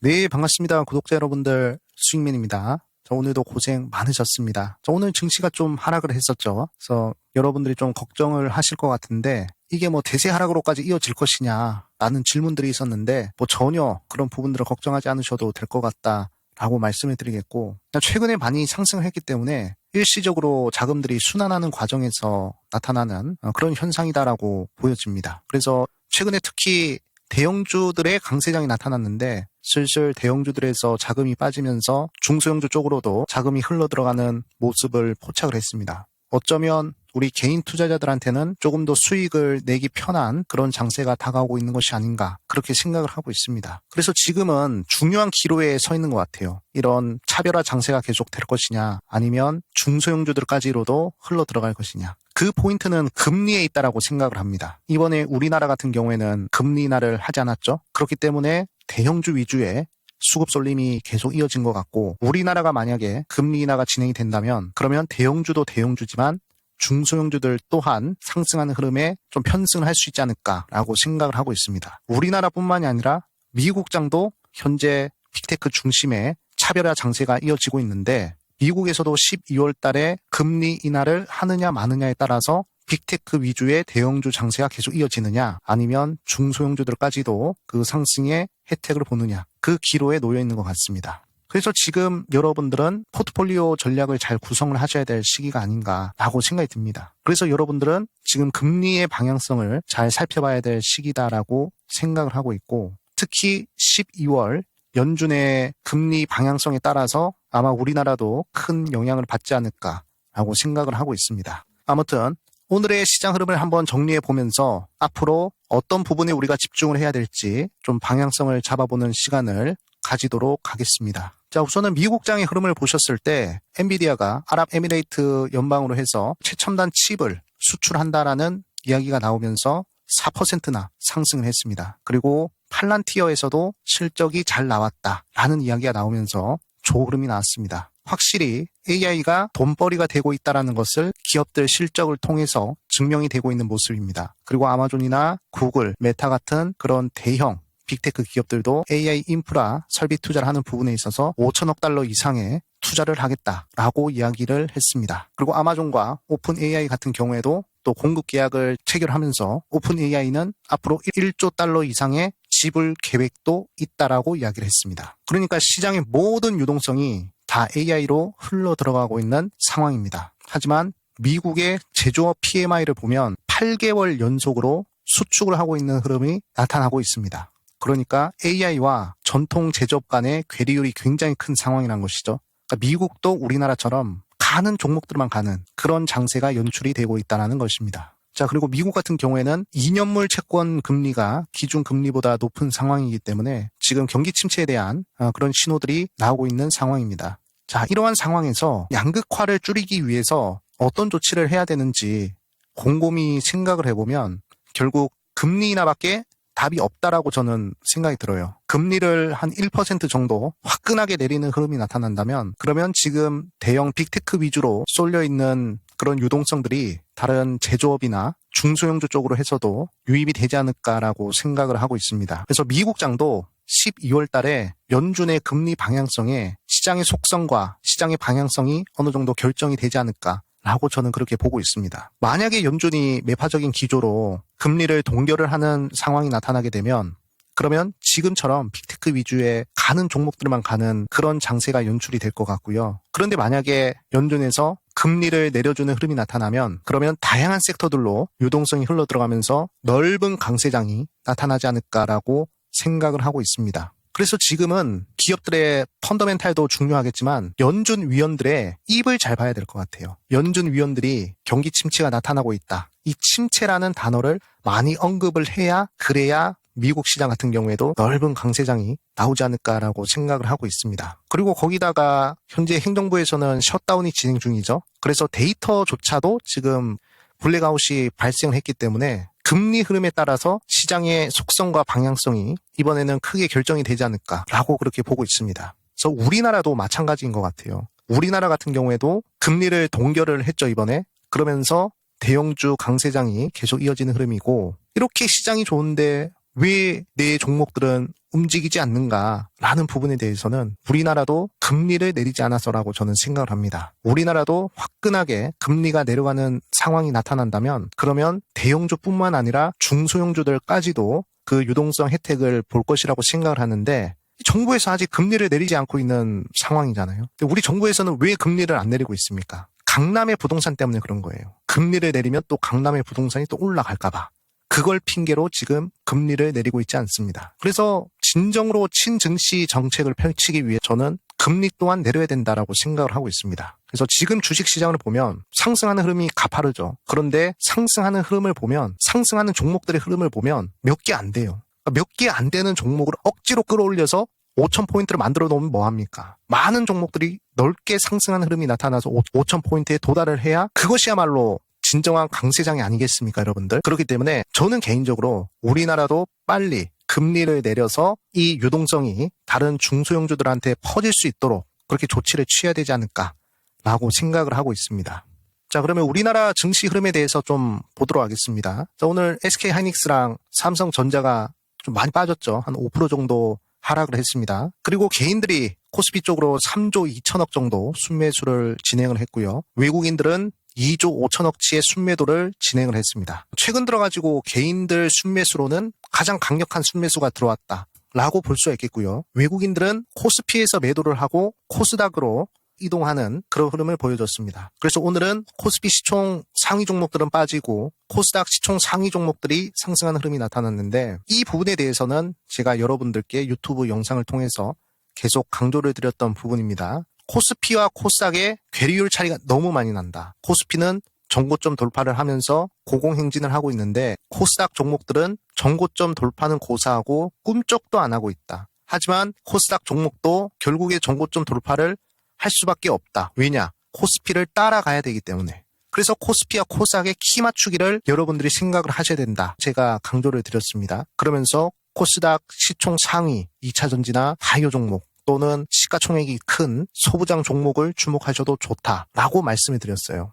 네, 반갑습니다. 구독자 여러분들, 수익맨입니다. 저 오늘도 고생 많으셨습니다. 저 오늘 증시가 좀 하락을 했었죠. 그래서 여러분들이 좀 걱정을 하실 것 같은데, 이게 뭐 대세 하락으로까지 이어질 것이냐, 라는 질문들이 있었는데, 뭐 전혀 그런 부분들을 걱정하지 않으셔도 될 것 같다. 라고 말씀을 드리겠고, 최근에 많이 상승을 했기 때문에 일시적으로 자금들이 순환하는 과정에서 나타나는 어, 그런 현상이다라고 보여집니다. 그래서 최근에 특히 대형주들의 강세장이 나타났는데 슬슬 대형주들에서 자금이 빠지면서 중소형주 쪽으로도 자금이 흘러 들어가는 모습을 포착을 했습니다. 어쩌면 우리 개인 투자자들한테는 조금 더 수익을 내기 편한 그런 장세가 다가오고 있는 것이 아닌가 그렇게 생각을 하고 있습니다. 그래서 지금은 중요한 기로에 서 있는 것 같아요. 이런 차별화 장세가 계속 될 것이냐 아니면 중소형주들까지로도 흘러 들어갈 것이냐. 그 포인트는 금리에 있다라고 생각을 합니다. 이번에 우리나라 같은 경우에는 금리 인하를 하지 않았죠. 그렇기 때문에 대형주 위주의 수급 쏠림이 계속 이어진 것 같고 우리나라가 만약에 금리 인하가 진행이 된다면 그러면 대형주도 대형주지만 중소형주들 또한 상승하는 흐름에 좀 편승을 할수 있지 않을까라고 생각을 하고 있습니다. 우리나라뿐만이 아니라 미국장도 현재 빅테크 중심의 차별화 장세가 이어지고 있는데 미국에서도 12월 달에 금리 인하를 하느냐 마느냐에 따라서 빅테크 위주의 대형주 장세가 계속 이어지느냐 아니면 중소형주들까지도 그 상승의 혜택을 보느냐 그 기로에 놓여 있는 것 같습니다. 그래서 지금 여러분들은 포트폴리오 전략을 잘 구성을 하셔야 될 시기가 아닌가라고 생각이 듭니다. 그래서 여러분들은 지금 금리의 방향성을 잘 살펴봐야 될 시기다라고 생각을 하고 있고 특히 12월 연준의 금리 방향성에 따라서 아마 우리나라도 큰 영향을 받지 않을까라고 생각을 하고 있습니다. 아무튼 오늘의 시장 흐름을 한번 정리해 보면서 앞으로 어떤 부분에 우리가 집중을 해야 될지 좀 방향성을 잡아보는 시간을 가지도록 하겠습니다. 자, 우선은 미국장의 흐름을 보셨을 때 엔비디아가 아랍에미레이트 연방으로 해서 최첨단 칩을 수출한다라는 이야기가 나오면서 4%나 상승을 했습니다. 그리고 팔란티어에서도 실적이 잘 나왔다라는 이야기가 나오면서 조흐름이 나왔습니다. 확실히 AI가 돈벌이가 되고 있다는 것을 기업들 실적을 통해서 증명이 되고 있는 모습입니다. 그리고 아마존이나 구글, 메타 같은 그런 대형 빅테크 기업들도 AI 인프라 설비 투자를 하는 부분에 있어서 5천억 달러 이상의 투자를 하겠다라고 이야기를 했습니다. 그리고 아마존과 오픈 AI 같은 경우에도 또 공급 계약을 체결하면서 오픈 AI는 앞으로 1조 달러 이상의 지불 계획도 있다라고 이야기를 했습니다. 그러니까 시장의 모든 유동성이 다 AI로 흘러 들어가고 있는 상황입니다. 하지만 미국의 제조업 PMI를 보면 8개월 연속으로 수축을 하고 있는 흐름이 나타나고 있습니다. 그러니까 AI와 전통 제조업 간의 괴리율이 굉장히 큰 상황이란 것이죠. 그러니까 미국도 우리나라처럼 가는 종목들만 가는 그런 장세가 연출이 되고 있다는 것입니다. 자, 그리고 미국 같은 경우에는 2년물 채권 금리가 기준 금리보다 높은 상황이기 때문에 지금 경기 침체에 대한 어, 그런 신호들이 나오고 있는 상황입니다. 자, 이러한 상황에서 양극화를 줄이기 위해서 어떤 조치를 해야 되는지 곰곰이 생각을 해보면 결국 금리 인하밖에 답이 없다라고 저는 생각이 들어요. 금리를 한 1% 정도 화끈하게 내리는 흐름이 나타난다면 그러면 지금 대형 빅테크 위주로 쏠려 있는 그런 유동성들이 다른 제조업이나 중소형주 쪽으로 해서도 유입이 되지 않을까라고 생각을 하고 있습니다. 그래서 미국장도 12월 달에 연준의 금리 방향성에 시장의 속성과 시장의 방향성이 어느 정도 결정이 되지 않을까 라고 저는 그렇게 보고 있습니다. 만약에 연준이 매파적인 기조로 금리를 동결을 하는 상황이 나타나게 되면 그러면 지금처럼 빅테크 위주의 가는 종목들만 가는 그런 장세가 연출이 될 것 같고요. 그런데 만약에 연준에서 금리를 내려주는 흐름이 나타나면 그러면 다양한 섹터들로 유동성이 흘러 들어가면서 넓은 강세장이 나타나지 않을까라고 생각을 하고 있습니다. 그래서 지금은 기업들의 펀더멘탈도 중요하겠지만 연준 위원들의 입을 잘 봐야 될 것 같아요. 연준 위원들이 경기 침체가 나타나고 있다. 이 침체라는 단어를 많이 언급을 해야 그래야 미국 시장 같은 경우에도 넓은 강세장이 나오지 않을까라고 생각을 하고 있습니다. 그리고 거기다가 현재 행정부에서는 셧다운이 진행 중이죠. 그래서 데이터조차도 지금 블랙아웃이 발생을 했기 때문에 금리 흐름에 따라서 시장의 속성과 방향성이 이번에는 크게 결정이 되지 않을까라고 그렇게 보고 있습니다. 그래서 우리나라도 마찬가지인 것 같아요. 우리나라 같은 경우에도 금리를 동결을 했죠, 이번에. 그러면서 대형주 강세장이 계속 이어지는 흐름이고, 이렇게 시장이 좋은데 왜 내 종목들은 움직이지 않는가라는 부분에 대해서는 우리나라도 금리를 내리지 않아서라고 저는 생각을 합니다. 우리나라도 화끈하게 금리가 내려가는 상황이 나타난다면 그러면 대형주뿐만 아니라 중소형주들까지도 그 유동성 혜택을 볼 것이라고 생각을 하는데 정부에서 아직 금리를 내리지 않고 있는 상황이잖아요. 우리 정부에서는 왜 금리를 안 내리고 있습니까? 강남의 부동산 때문에 그런 거예요. 금리를 내리면 또 강남의 부동산이 또 올라갈까봐. 그걸 핑계로 지금 금리를 내리고 있지 않습니다. 그래서 진정으로 친증시 정책을 펼치기 위해 저는 금리 또한 내려야 된다라고 생각을 하고 있습니다. 그래서 지금 주식시장을 보면 상승하는 흐름이 가파르죠. 그런데 상승하는 흐름을 보면 상승하는 종목들의 흐름을 보면 몇 개 안 돼요. 몇 개 안 되는 종목을 억지로 끌어올려서 5,000포인트를 만들어 놓으면 뭐합니까? 많은 종목들이 넓게 상승하는 흐름이 나타나서 5,000포인트에 도달을 해야 그것이야말로 진정한 강세장이 아니겠습니까, 여러분들? 그렇기 때문에 저는 개인적으로 우리나라도 빨리 금리를 내려서 이 유동성이 다른 중소형주들한테 퍼질 수 있도록 그렇게 조치를 취해야 되지 않을까라고 생각을 하고 있습니다. 자, 그러면 우리나라 증시 흐름에 대해서 좀 보도록 하겠습니다. 자, 오늘 SK 하이닉스랑 삼성전자가 좀 많이 빠졌죠. 한 5% 정도 하락을 했습니다. 그리고 개인들이 코스피 쪽으로 3조 2천억 정도 순매수를 진행을 했고요. 외국인들은 2조 5천억치의 순매도를 진행을 했습니다. 최근 들어가지고 개인들 순매수로는 가장 강력한 순매수가 들어왔다. 라고 볼 수 있겠고요. 외국인들은 코스피에서 매도를 하고 코스닥으로 이동하는 그런 흐름을 보여줬습니다. 그래서 오늘은 코스피 시총 상위 종목들은 빠지고 코스닥 시총 상위 종목들이 상승하는 흐름이 나타났는데 이 부분에 대해서는 제가 여러분들께 유튜브 영상을 통해서 계속 강조를 드렸던 부분입니다. 코스피와 코스닥의 괴리율 차이가 너무 많이 난다. 코스피는 정고점 돌파를 하면서 고공행진을 하고 있는데 코스닥 종목들은 정고점 돌파는 고사하고 꿈쩍도 안 하고 있다. 하지만 코스닥 종목도 결국에 정고점 돌파를 할 수밖에 없다. 왜냐? 코스피를 따라가야 되기 때문에. 그래서 코스피와 코스닥의 키 맞추기를 여러분들이 생각을 하셔야 된다. 제가 강조를 드렸습니다. 그러면서 코스닥 시총 상위 2차 전지나 바이오 종목 또는 시가총액이 큰 소부장 종목을 주목하셔도 좋다라고 말씀을 드렸어요.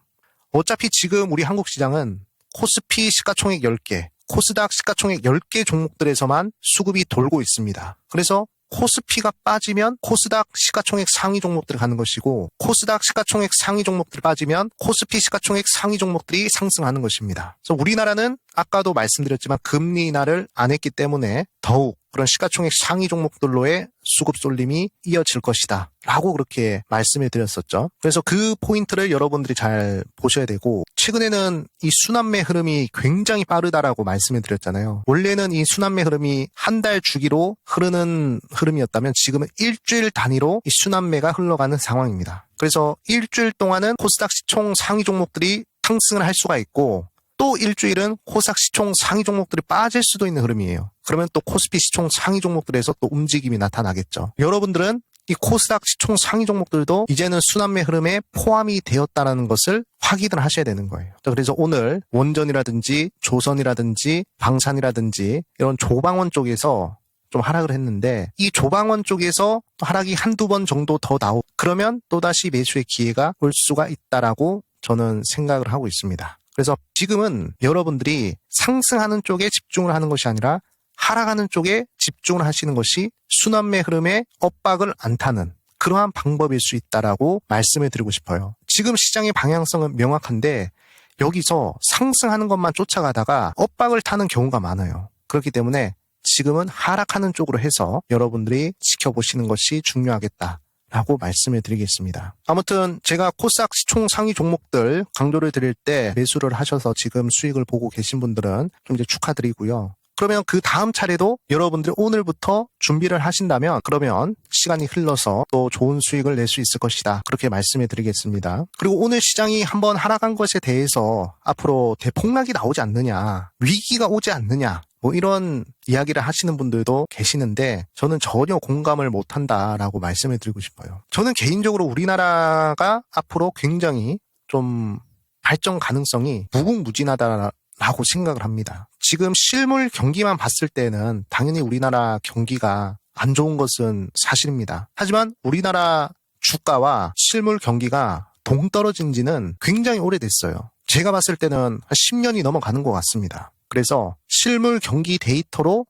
어차피 지금 우리 한국 시장은 코스피 시가총액 10개, 코스닥 시가총액 10개 종목들에서만 수급이 돌고 있습니다. 그래서 코스피가 빠지면 코스닥 시가총액 상위 종목들이 가는 것이고 코스닥 시가총액 상위 종목들이 빠지면 코스피 시가총액 상위 종목들이 상승하는 것입니다. 그래서 우리나라는 아까도 말씀드렸지만 금리 인하를 안 했기 때문에 더욱 그런 시가총액 상위 종목들로의 수급 쏠림이 이어질 것이다. 라고 그렇게 말씀을 드렸었죠. 그래서 그 포인트를 여러분들이 잘 보셔야 되고, 최근에는 이 순환매 흐름이 굉장히 빠르다라고 말씀을 드렸잖아요. 원래는 이 순환매 흐름이 한 달 주기로 흐르는 흐름이었다면 지금은 일주일 단위로 이 순환매가 흘러가는 상황입니다. 그래서 일주일 동안은 코스닥 시총 상위 종목들이 상승을 할 수가 있고, 또 일주일은 코스닥 시총 상위 종목들이 빠질 수도 있는 흐름이에요. 그러면 또 코스피 시총 상위 종목들에서 또 움직임이 나타나겠죠. 여러분들은 이 코스닥 시총 상위 종목들도 이제는 순환매 흐름에 포함이 되었다는 것을 확인을 하셔야 되는 거예요. 그래서 오늘 원전이라든지 조선이라든지 방산이라든지 이런 조방원 쪽에서 좀 하락을 했는데 이 조방원 쪽에서 하락이 한두 번 정도 더 나오 그러면 또다시 매수의 기회가 올 수가 있다라고 저는 생각을 하고 있습니다. 그래서 지금은 여러분들이 상승하는 쪽에 집중을 하는 것이 아니라 하락하는 쪽에 집중을 하시는 것이 순환매 흐름에 엇박을 안 타는 그러한 방법일 수 있다라고 말씀을 드리고 싶어요. 지금 시장의 방향성은 명확한데 여기서 상승하는 것만 쫓아가다가 엇박을 타는 경우가 많아요. 그렇기 때문에 지금은 하락하는 쪽으로 해서 여러분들이 지켜보시는 것이 중요하겠다. 라고 말씀을 드리겠습니다. 아무튼 제가 코스닥 시총 상위 종목들 강조를 드릴 때 매수를 하셔서 지금 수익을 보고 계신 분들은 좀 이제 축하드리고요. 그러면 그 다음 차례도 여러분들이 오늘부터 준비를 하신다면 그러면 시간이 흘러서 또 좋은 수익을 낼 수 있을 것이다. 그렇게 말씀해 드리겠습니다. 그리고 오늘 시장이 한번 하락한 것에 대해서 앞으로 대폭락이 나오지 않느냐, 위기가 오지 않느냐, 뭐 이런 이야기를 하시는 분들도 계시는데 저는 전혀 공감을 못한다라고 말씀을 드리고 싶어요. 저는 개인적으로 우리나라가 앞으로 굉장히 좀 발전 가능성이 무궁무진하다 라고 생각을 합니다. 지금 실물 경기만 봤을 때는 당연히 우리나라 경기가 안 좋은 것은 사실입니다. 하지만 우리나라 주가와 실물 경기가 동떨어진 지는 굉장히 오래됐어요. 제가 봤을 때는 한 10년이 넘어가는 것 같습니다. 그래서 실물 경기 데이터로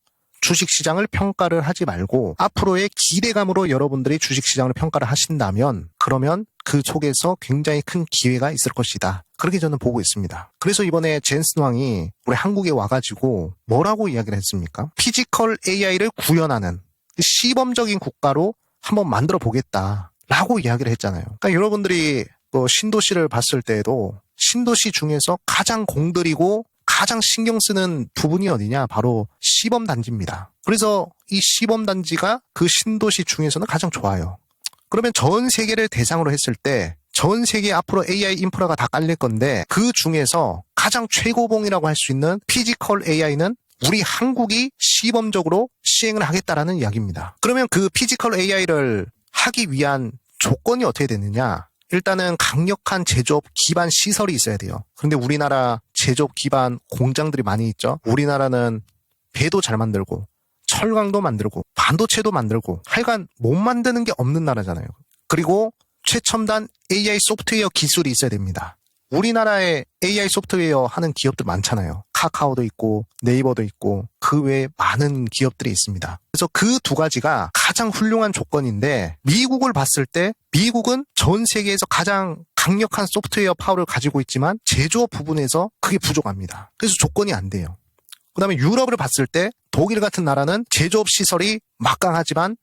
주식시장을 평가를 하지 말고 앞으로의 기대감으로 여러분들이 주식시장을 평가를 하신다면 그러면 그 속에서 굉장히 큰 기회가 있을 것이다. 그렇게 저는 보고 있습니다. 그래서 이번에 젠슨 왕이 우리 한국에 와가지고 뭐라고 이야기를 했습니까? 피지컬 AI를 구현하는 시범적인 국가로 한번 만들어 보겠다. 라고 이야기를 했잖아요. 그러니까 여러분들이 그 신도시를 봤을 때에도 신도시 중에서 가장 공들이고 가장 신경 쓰는 부분이 어디냐? 바로 시범 단지입니다. 그래서 이 시범 단지가 그 신도시 중에서는 가장 좋아요. 그러면 전 세계를 대상으로 했을 때 전 세계 앞으로 AI 인프라가 다 깔릴 건데 그 중에서 가장 최고봉이라고 할 수 있는 피지컬 AI는 우리 한국이 시범적으로 시행을 하겠다라는 이야기입니다. 그러면 그 피지컬 AI를 하기 위한 조건이 어떻게 되느냐? 일단은 강력한 제조업 기반 시설이 있어야 돼요. 그런데 우리나라 제조업 기반 공장들이 많이 있죠. 우리나라는 배도 잘 만들고 철강도 만들고 반도체도 만들고 하여간 못 만드는 게 없는 나라잖아요. 그리고 최첨단 AI 소프트웨어 기술이 있어야 됩니다. 우리나라에 AI 소프트웨어 하는 기업들 많잖아요. 카카오도 있고 네이버도 있고 그 외에 많은 기업들이 있습니다. 그래서 그 두 가지가 가장 훌륭한 조건인데 미국을 봤을 때 미국은 전 세계에서 가장 강력한 소프트웨어 파워를 가지고 있지만 제조업 부분에서 그게 부족합니다. 그래서 조건이 안 돼요. 그 다음에 유럽을 봤을 때 독일 같은 나라는 제조업 시설이 막강하지만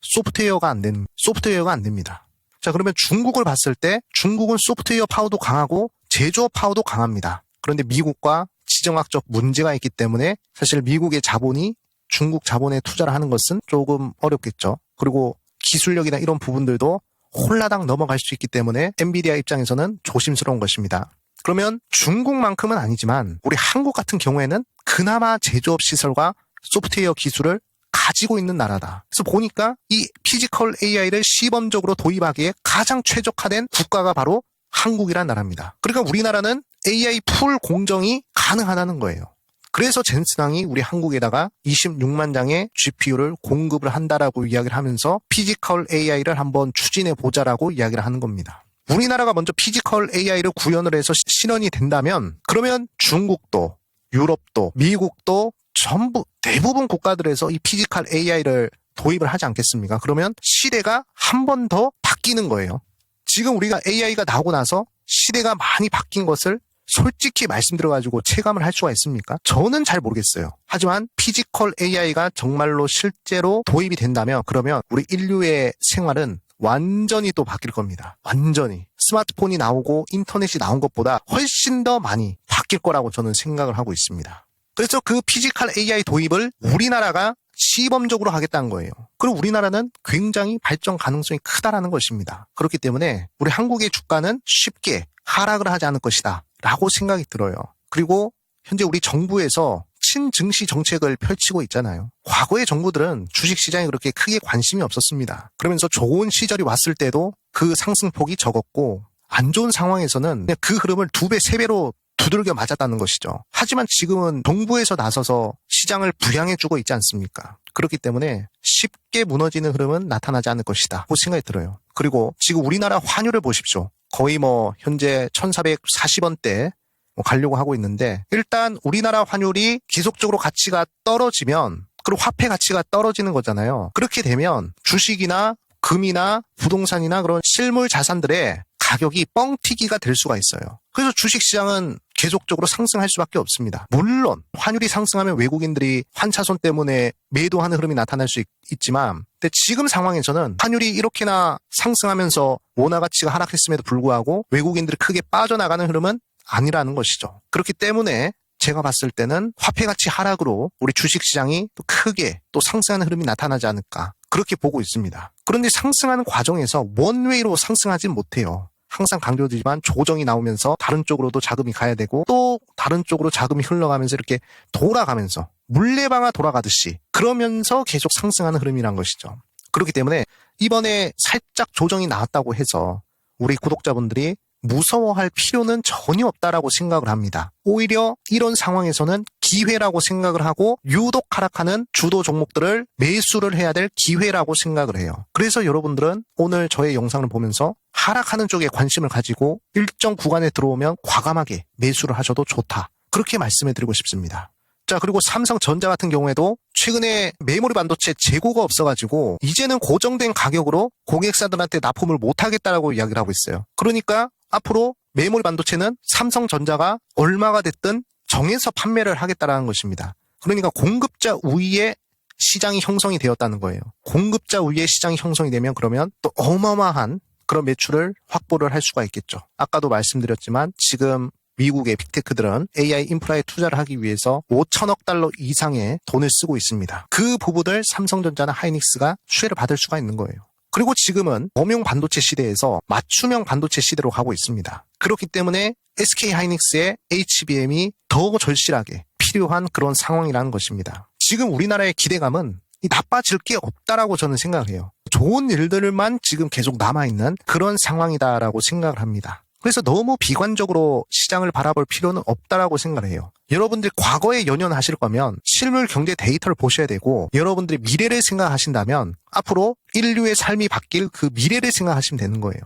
소프트웨어가 안 되는, 소프트웨어가 안 됩니다. 자, 그러면 중국을 봤을 때 중국은 소프트웨어 파워도 강하고 제조업 파워도 강합니다. 그런데 미국과 지정학적 문제가 있기 때문에 사실 미국의 자본이 중국 자본에 투자를 하는 것은 조금 어렵겠죠. 그리고 기술력이나 이런 부분들도 홀라당 넘어갈 수 있기 때문에 엔비디아 입장에서는 조심스러운 것입니다. 그러면 중국만큼은 아니지만 우리 한국 같은 경우에는 그나마 제조업 시설과 소프트웨어 기술을 가지고 있는 나라다. 그래서 보니까 이 피지컬 AI를 시범적으로 도입하기에 가장 최적화된 국가가 바로 한국이란 나라입니다. 그러니까 우리나라는 AI 풀 공정이 가능하다는 거예요. 그래서 젠슨왕이 우리 한국에다가 26만 장의 GPU를 공급을 한다라고 이야기를 하면서 피지컬 AI를 한번 추진해 보자라고 이야기를 하는 겁니다. 우리나라가 먼저 피지컬 AI를 구현을 해서 실현이 된다면 그러면 중국도 유럽도 미국도 전부 대부분 국가들에서 이 피지컬 AI를 도입을 하지 않겠습니까? 그러면 시대가 한 번 더 바뀌는 거예요. 지금 우리가 AI가 나오고 나서 시대가 많이 바뀐 것을 솔직히 말씀드려가지고 체감을 할 수가 있습니까? 저는 잘 모르겠어요. 하지만 피지컬 AI가 정말로 실제로 도입이 된다면 그러면 우리 인류의 생활은 완전히 또 바뀔 겁니다. 완전히. 스마트폰이 나오고 인터넷이 나온 것보다 훨씬 더 많이 바뀔 거라고 저는 생각을 하고 있습니다. 그래서 그 피지컬 AI 도입을 우리나라가 시범적으로 하겠다는 거예요. 그리고 우리나라는 굉장히 발전 가능성이 크다라는 것입니다. 그렇기 때문에 우리 한국의 주가는 쉽게 하락을 하지 않을 것이다. 라고 생각이 들어요. 그리고 현재 우리 정부에서 친증시 정책을 펼치고 있잖아요. 과거의 정부들은 주식시장에 그렇게 크게 관심이 없었습니다. 그러면서 좋은 시절이 왔을 때도 그 상승폭이 적었고 안 좋은 상황에서는 그 흐름을 두 배, 세 배로 두들겨 맞았다는 것이죠. 하지만 지금은 정부에서 나서서 시장을 부양해주고 있지 않습니까? 그렇기 때문에 쉽게 무너지는 흐름은 나타나지 않을 것이다. 고 생각이 들어요. 그리고 지금 우리나라 환율을 보십시오. 거의 뭐 현재 1440원대 뭐 가려고 하고 있는데 일단 우리나라 환율이 지속적으로 가치가 떨어지면 그리고 화폐 가치가 떨어지는 거잖아요. 그렇게 되면 주식이나 금이나 부동산이나 그런 실물 자산들의 가격이 뻥튀기가 될 수가 있어요. 그래서 주식 시장은 계속적으로 상승할 수밖에 없습니다. 물론 환율이 상승하면 외국인들이 환차손 때문에 매도하는 흐름이 나타날 수 있, 지만 근데 지금 상황에서는 환율이 이렇게나 상승하면서 원화 가치가 하락했음에도 불구하고 외국인들이 크게 빠져나가는 흐름은 아니라는 것이죠. 그렇기 때문에 제가 봤을 때는 화폐 가치 하락으로 우리 주식 시장이 또 크게 또 상승하는 흐름이 나타나지 않을까 그렇게 보고 있습니다. 그런데 상승하는 과정에서 원웨이로 상승하진 못해요. 항상 강조드리지만 조정이 나오면서 다른 쪽으로도 자금이 가야 되고 또 다른 쪽으로 자금이 흘러가면서 이렇게 돌아가면서 물레방아 돌아가듯이 그러면서 계속 상승하는 흐름이란 것이죠. 그렇기 때문에 이번에 살짝 조정이 나왔다고 해서 우리 구독자분들이 무서워할 필요는 전혀 없다라고 생각을 합니다. 오히려 이런 상황에서는 기회라고 생각을 하고 유독 하락하는 주도 종목들을 매수를 해야 될 기회라고 생각을 해요. 그래서 여러분들은 오늘 저의 영상을 보면서 하락하는 쪽에 관심을 가지고 일정 구간에 들어오면 과감하게 매수를 하셔도 좋다. 그렇게 말씀해 드리고 싶습니다. 자, 그리고 삼성전자 같은 경우에도 최근에 메모리 반도체 재고가 없어가지고 이제는 고정된 가격으로 고객사들한테 납품을 못하겠다라고 이야기를 하고 있어요. 그러니까 앞으로 메모리 반도체는 삼성전자가 얼마가 됐든 정해서 판매를 하겠다라는 것입니다. 그러니까 공급자 우위에 시장이 형성이 되었다는 거예요. 공급자 우위에 시장이 형성이 되면 그러면 또 어마어마한 그런 매출을 확보를 할 수가 있겠죠. 아까도 말씀드렸지만 지금 미국의 빅테크들은 AI 인프라에 투자를 하기 위해서 5천억 달러 이상의 돈을 쓰고 있습니다. 그 부분을 삼성전자나 하이닉스가 수혜를 받을 수가 있는 거예요. 그리고 지금은 범용 반도체 시대에서 맞춤형 반도체 시대로 가고 있습니다. 그렇기 때문에 SK 하이닉스의 HBM이 더 절실하게 필요한 그런 상황이라는 것입니다. 지금 우리나라의 기대감은 이 나빠질 게 없다라고 저는 생각해요. 좋은 일들만 지금 계속 남아있는 그런 상황이다라고 생각을 합니다. 그래서 너무 비관적으로 시장을 바라볼 필요는 없다라고 생각을 해요. 여러분들 과거에 연연하실 거면 실물 경제 데이터를 보셔야 되고 여러분들이 미래를 생각하신다면 앞으로 인류의 삶이 바뀔 그 미래를 생각하시면 되는 거예요.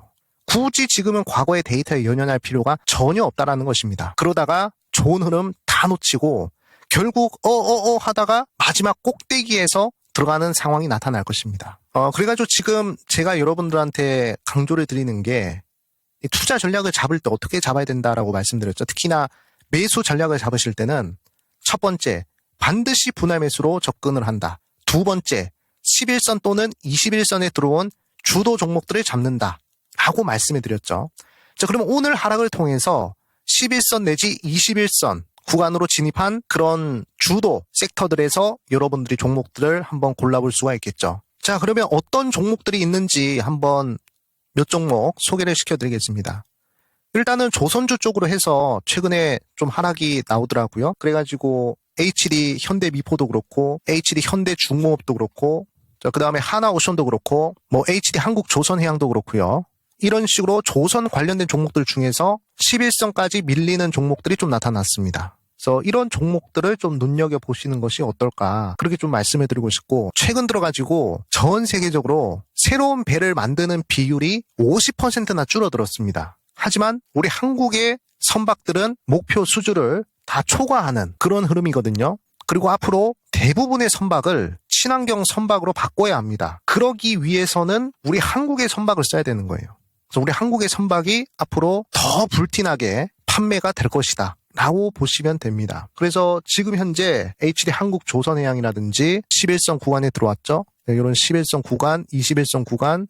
굳이 지금은 과거의 데이터에 연연할 필요가 전혀 없다라는 것입니다. 그러다가 좋은 흐름 다 놓치고 결국 어어어 하다가 마지막 꼭대기에서 들어가는 상황이 나타날 것입니다. 어 그래가지고 지금 제가 여러분들한테 강조를 드리는 게이 투자 전략을 잡을 때 어떻게 잡아야 된다라고 말씀드렸죠. 특히나 매수 전략을 잡으실 때는 첫 번째 반드시 분할 매수로 접근을 한다. 두 번째 11선 또는 21선에 들어온 주도 종목들을 잡는다. 라고 말씀해 드렸죠. 자, 그러면 오늘 하락을 통해서 11선 내지 21선 구간으로 진입한 그런 주도 섹터들에서 여러분들이 종목들을 한번 골라볼 수가 있겠죠. 자, 그러면 어떤 종목들이 있는지 한번 몇 종목 소개를 시켜드리겠습니다. 일단은 조선주 쪽으로 해서 최근에 좀 하락이 나오더라고요. 그래가지고 HD 현대 미포도 그렇고 HD 현대 중공업도 그렇고 그 다음에 하나오션도 그렇고 뭐 HD 한국 조선해양도 그렇고요. 이런 식으로 조선 관련된 종목들 중에서 11선까지 밀리는 종목들이 좀 나타났습니다. 그래서 이런 종목들을 좀 눈여겨 보시는 것이 어떨까 그렇게 좀 말씀을 드리고 싶고 최근 들어가지고 전 세계적으로 새로운 배를 만드는 비율이 50%나 줄어들었습니다. 하지만 우리 한국의 선박들은 목표 수주를 다 초과하는 그런 흐름이거든요. 그리고 앞으로 대부분의 선박을 친환경 선박으로 바꿔야 합니다. 그러기 위해서는 우리 한국의 선박을 써야 되는 거예요. 그래서 우리 한국의 선박이 앞으로 더 불티나게 판매가 될 것이다. 라고 보시면 됩니다. 그래서 지금 현재 HD 한국 조선해양이라든지 11선 구간에 들어왔죠. 네, 이런 11선 구간, 21선 구간,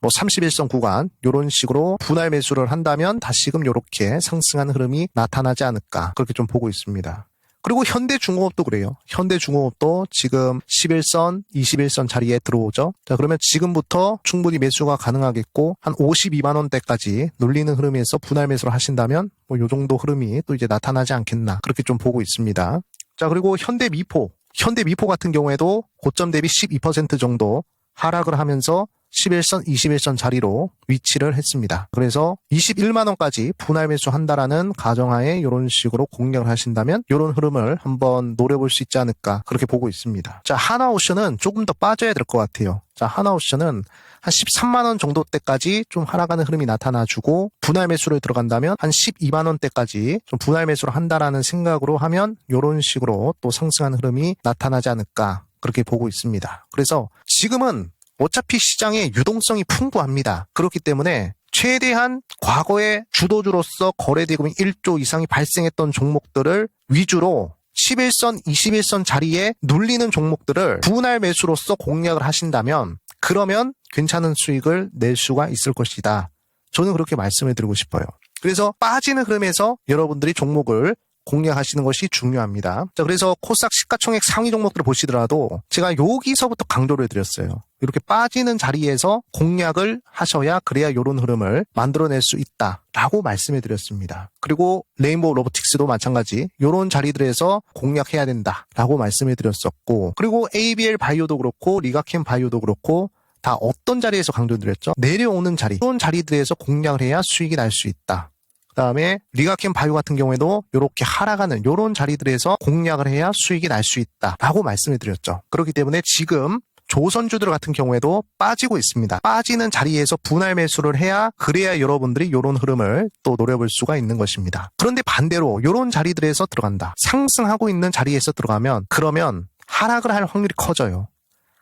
뭐 31선 구간 이런 식으로 분할 매수를 한다면 다시금 이렇게 상승하는 흐름이 나타나지 않을까 그렇게 좀 보고 있습니다. 그리고 현대중공업도 그래요. 현대중공업도 지금 11선, 21선 자리에 들어오죠. 자, 그러면 지금부터 충분히 매수가 가능하겠고, 한 52만 원대까지 눌리는 흐름에서 분할 매수를 하신다면, 뭐, 요 정도 흐름이 또 이제 나타나지 않겠나. 그렇게 좀 보고 있습니다. 자, 그리고 현대미포. 현대미포 같은 경우에도 고점 대비 12% 정도 하락을 하면서 11선, 21선 자리로 위치를 했습니다. 그래서 21만 원까지 분할 매수한다라는 가정하에 이런 식으로 공략을 하신다면 이런 흐름을 한번 노려볼 수 있지 않을까 그렇게 보고 있습니다. 자, 하나오션은 조금 더 빠져야 될 것 같아요. 자, 하나오션은 한 13만 원 정도 때까지 좀 하락하는 흐름이 나타나주고 분할 매수를 들어간다면 한 12만 원대까지 좀 분할 매수를 한다라는 생각으로 하면 이런 식으로 또 상승하는 흐름이 나타나지 않을까 그렇게 보고 있습니다. 그래서 지금은 어차피 시장의 유동성이 풍부합니다. 그렇기 때문에 최대한 과거의 주도주로서 거래대금이 1조 이상이 발생했던 종목들을 위주로 11선, 21선 자리에 눌리는 종목들을 분할 매수로서 공략을 하신다면 그러면 괜찮은 수익을 낼 수가 있을 것이다. 저는 그렇게 말씀을 드리고 싶어요. 그래서 빠지는 흐름에서 여러분들이 종목을 공략하시는 것이 중요합니다. 자, 그래서 코스닥 시가총액 상위 종목들을 보시더라도 제가 여기서부터 강조를 드렸어요. 이렇게 빠지는 자리에서 공략을 하셔야 그래야 이런 흐름을 만들어낼 수 있다라고 말씀해 드렸습니다. 그리고 레인보우 로보틱스도 마찬가지 이런 자리들에서 공략해야 된다라고 말씀해 드렸었고 그리고 ABL 바이오도 그렇고 리가캠 바이오도 그렇고 다 어떤 자리에서 강조드렸죠? 내려오는 자리, 이런 자리들에서 공략을 해야 수익이 날 수 있다. 그다음에 리가캠 바이오 같은 경우에도 이렇게 하락하는 이런 자리들에서 공략을 해야 수익이 날 수 있다라고 말씀을 드렸죠. 그렇기 때문에 지금 조선주들 같은 경우에도 빠지고 있습니다. 빠지는 자리에서 분할 매수를 해야 그래야 여러분들이 이런 흐름을 또 노려볼 수가 있는 것입니다. 그런데 반대로 이런 자리들에서 들어간다. 상승하고 있는 자리에서 들어가면 그러면 하락을 할 확률이 커져요.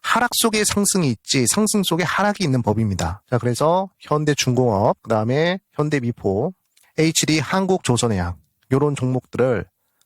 하락 속에 상승이 있지 상승 속에 하락이 있는 법입니다. 자, 그래서 현대중공업, 그다음에 현대미포, HD 한국 조선해양 요런 종목들을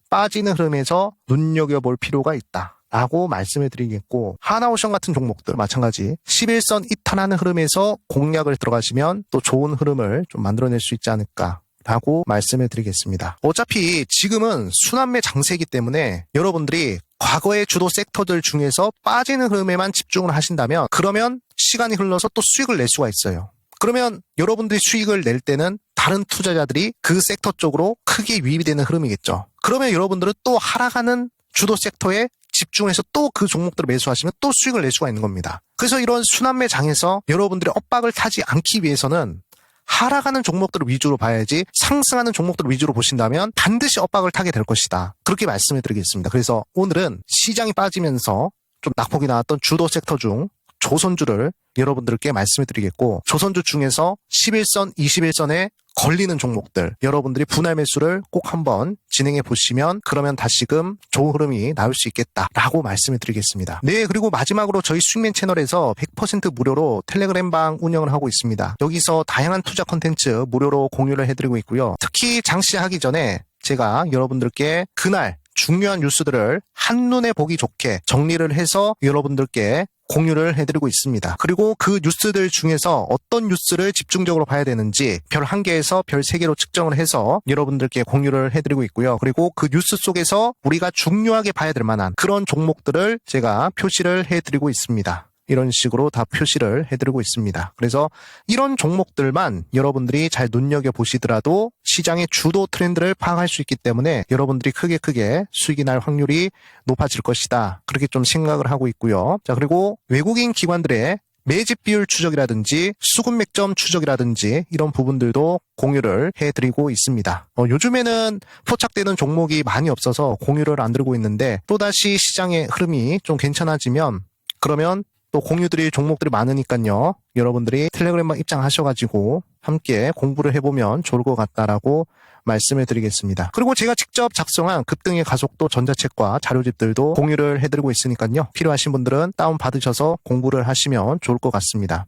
빠지는 흐름에서 눈여겨볼 필요가 있다. 라고 말씀을 드리겠고 하나오션 같은 종목들 마찬가지 11선 이탈하는 흐름에서 공략을 들어가시면 또 좋은 흐름을 좀 만들어낼 수 있지 않을까 라고 말씀을 드리겠습니다. 어차피 지금은 순환매 장세이기 때문에 여러분들이 과거의 주도 섹터들 중에서 빠지는 흐름에만 집중을 하신다면 그러면 시간이 흘러서 또 수익을 낼 수가 있어요. 그러면 여러분들이 수익을 낼 때는 다른 투자자들이 그 섹터 쪽으로 크게 유입이 되는 흐름이겠죠. 그러면 여러분들은 또 하락하는 주도 섹터에 집중해서 또 그 종목들을 매수하시면 또 수익을 낼 수가 있는 겁니다. 그래서 이런 순환매 장에서 여러분들이 엇박을 타지 않기 위해서는 하락하는 종목들을 위주로 봐야지 상승하는 종목들을 위주로 보신다면 반드시 엇박을 타게 될 것이다. 그렇게 말씀을 드리겠습니다. 그래서 오늘은 시장이 빠지면서 좀 낙폭이 나왔던 주도 섹터 중 조선주를 여러분들께 말씀을 드리겠고 조선주 중에서 11선, 21선에 걸리는 종목들 여러분들이 분할 매수를 꼭 한번 진행해 보시면 그러면 다시금 좋은 흐름이 나올 수 있겠다라고 말씀을 드리겠습니다. 네 그리고 마지막으로 저희 수익맨 채널에서 100% 무료로 텔레그램방 운영을 하고 있습니다. 여기서 다양한 투자 컨텐츠 무료로 공유를 해드리고 있고요. 특히 장시하기 전에 제가 여러분들께 그날 중요한 뉴스들을 한눈에 보기 좋게 정리를 해서 여러분들께 공유를 해드리고 있습니다. 그리고 그 뉴스들 중에서 어떤 뉴스를 집중적으로 봐야 되는지 별 한 개에서 별 세 개로 측정을 해서 여러분들께 공유를 해드리고 있고요. 그리고 그 뉴스 속에서 우리가 중요하게 봐야 될 만한 그런 종목들을 제가 표시를 해드리고 있습니다. 이런 식으로 다 표시를 해드리고 있습니다. 그래서 이런 종목들만 여러분들이 잘 눈여겨 보시더라도 시장의 주도 트렌드를 파악할 수 있기 때문에 여러분들이 크게 크게 수익이 날 확률이 높아질 것이다. 그렇게 좀 생각을 하고 있고요. 자, 그리고 외국인 기관들의 매집 비율 추적이라든지 수급 맥점 추적이라든지 이런 부분들도 공유를 해드리고 있습니다. 어, 요즘에는 포착되는 종목이 많이 없어서 공유를 안 들고 있는데 또다시 시장의 흐름이 좀 괜찮아지면 그러면 또 공유들이 종목들이 많으니까요. 여러분들이 텔레그램방 입장하셔가지고 함께 공부를 해보면 좋을 것 같다라고 말씀을 드리겠습니다. 그리고 제가 직접 작성한 급등의 가속도 전자책과 자료집들도 공유를 해드리고 있으니까요. 필요하신 분들은 다운받으셔서 공부를 하시면 좋을 것 같습니다.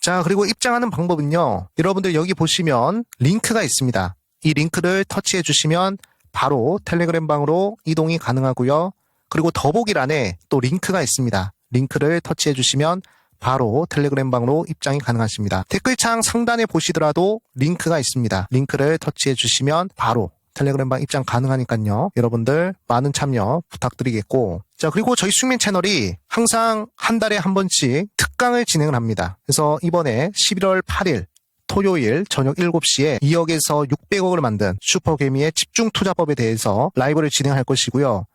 자, 그리고 입장하는 방법은요. 여러분들 여기 보시면 링크가 있습니다. 이 링크를 터치해 주시면 바로 텔레그램 방으로 이동이 가능하고요. 그리고 더보기란에 또 링크가 있습니다. 링크를 터치해 주시면 바로 텔레그램 방으로 입장이 가능하십니다. 댓글창 상단에 보시더라도 링크가 있습니다. 링크를 터치해 주시면 바로 텔레그램 방 입장 가능하니까요. 여러분들 많은 참여 부탁드리겠고 자 그리고 저희 숙민 채널이 항상 한 달에 한 번씩 특강을 진행을 합니다. 그래서 이번에 11월 8일 토요일 저녁 7시에 2억에서 600억을 만든 슈퍼개미의 집중 투자법에 대해서 라이브를 진행할 것이고요.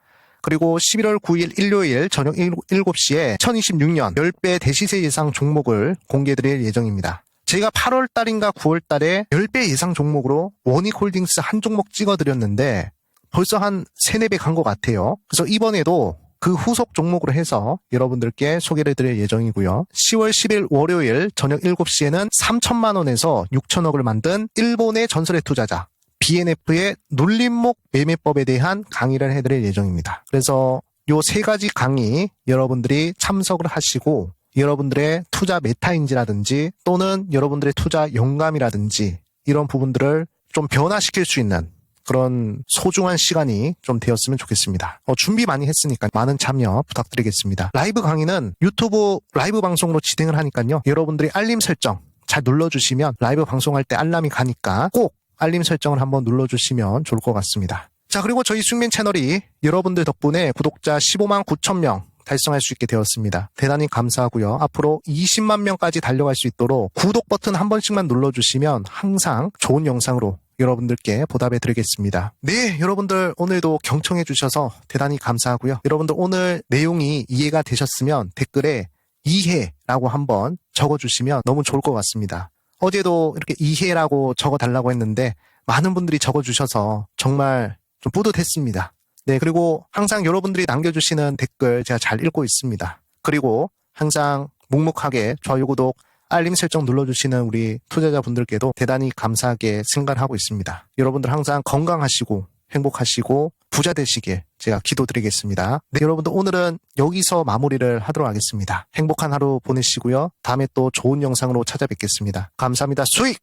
그리고 11월 9일 일요일 저녁 7시에 2026년 10배 대시세 예상 종목을 공개드릴 예정입니다. 제가 8월 달인가 9월 달에 10배 예상 종목으로 원익홀딩스 한 종목 찍어드렸는데 벌써 한 3, 4배 간 것 같아요. 그래서 이번에도 그 후속 종목으로 해서 여러분들께 소개를 드릴 예정이고요. 10월 10일 월요일 저녁 7시에는 3천만 원에서 6천억을 만든 일본의 전설의 투자자 BNF의 눌림목 매매법에 대한 강의를 해드릴 예정입니다. 그래서 요 세 가지 강의 여러분들이 참석을 하시고 여러분들의 투자 메타인지라든지 또는 여러분들의 투자 영감이라든지 이런 부분들을 좀 변화시킬 수 있는 그런 소중한 시간이 좀 되었으면 좋겠습니다. 어, 준비 많이 했으니까 많은 참여 부탁드리겠습니다. 라이브 강의는 유튜브 라이브 방송으로 진행을 하니까요. 여러분들이 알림 설정 잘 눌러주시면 라이브 방송할 때 알람이 가니까 꼭 알림 설정을 한번 눌러주시면 좋을 것 같습니다. 자, 그리고 저희 숙민 채널이 여러분들 덕분에 구독자 15만 9천 명 달성할 수 있게 되었습니다. 대단히 감사하고요. 앞으로 20만 명까지 달려갈 수 있도록 구독 버튼 한 번씩만 눌러주시면 항상 좋은 영상으로 여러분들께 보답해 드리겠습니다. 네, 여러분들 오늘도 경청해 주셔서 대단히 감사하고요. 여러분들 오늘 내용이 이해가 되셨으면 댓글에 이해라고 한번 적어주시면 너무 좋을 것 같습니다. 어제도 이렇게 이해라고 적어 달라고 했는데 많은 분들이 적어 주셔서 정말 좀 뿌듯했습니다. 네, 그리고 항상 여러분들이 남겨주시는 댓글 제가 잘 읽고 있습니다. 그리고 항상 묵묵하게 좋아요, 구독, 알림 설정 눌러주시는 우리 투자자분들께도 대단히 감사하게 생각하고 있습니다. 여러분들 항상 건강하시고 행복하시고 부자 되시길 제가 기도드리겠습니다. 네, 여러분들 오늘은 여기서 마무리를 하도록 하겠습니다. 행복한 하루 보내시고요. 다음에 또 좋은 영상으로 찾아뵙겠습니다. 감사합니다. 수익!